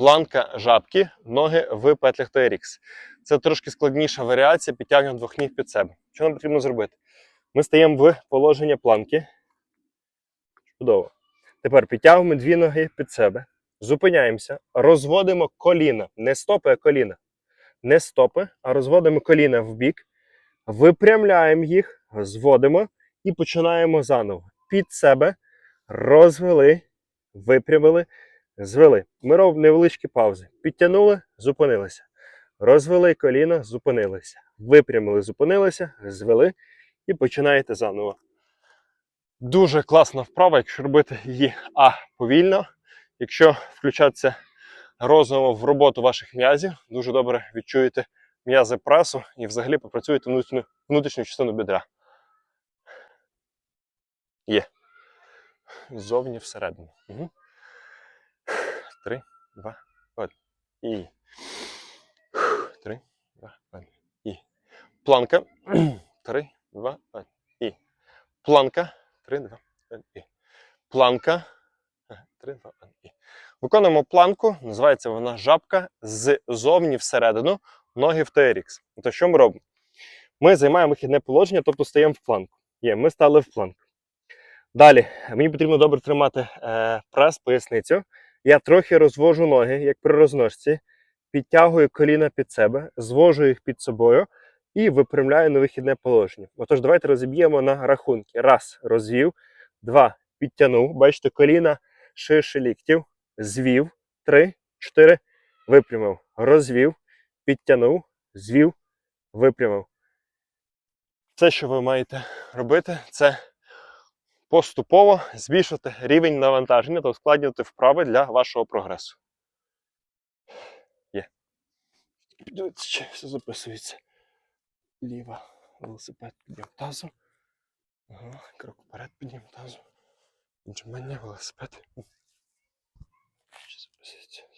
Планка жабки, ноги в петлях TRX. Це трошки складніша варіація підтягнення двох ніг під себе. Що нам потрібно зробити? Ми стаємо в положення планки. Чудово. Тепер підтягуємо дві ноги під себе, зупиняємося, розводимо коліна. Не стопи, а коліна. Не стопи, а розводимо коліна в бік, випрямляємо їх, зводимо і починаємо заново. Під себе розвели, випрямили, звели. Ми робимо невеличкі паузи. Підтягнули, зупинилися. Розвели коліна, зупинилися. Випрямили, зупинилися, звели і починаєте заново. Дуже класна вправа, якщо робити її а повільно. Якщо включатися розумом в роботу ваших м'язів, дуже добре відчуєте м'язи пресу і взагалі попрацюєте внутрішню, внутрішню частину бідра. Є. Ззовні всередину. Угу. Три, два, один. І. Три, два, один. І. Планка. Три, два, один. І. Планка. Три, два, один. І. Планка. Три, два, один. І. Виконуємо планку, називається вона жабка ззовні всередину, ноги в TRX. То що ми робимо? Ми займаємо вихідне положення, тобто стаємо в планку. Є, ми стали в планку. Далі, мені потрібно добре тримати е, прес, поясницю. Я трохи розвожу ноги, як при розножці, підтягую коліна під себе, звожу їх під собою і випрямляю на вихідне положення. Отож, давайте розіб'ємо на рахунки. Раз, розвів, два, підтягнув. Бачите, коліна ширше ліктів, звів, три, чотири, випрямив, розвів, підтягнув, звів, випрямив. Все, що ви маєте робити, це поступово збільшувати рівень навантаження та ускладнювати вправи для вашого прогресу. Є. Дивіться, чи все записується. Ліва велосипед підйом тазу. Ага, крок вперед підйом тазу. Віджимання велосипед. Чи записується?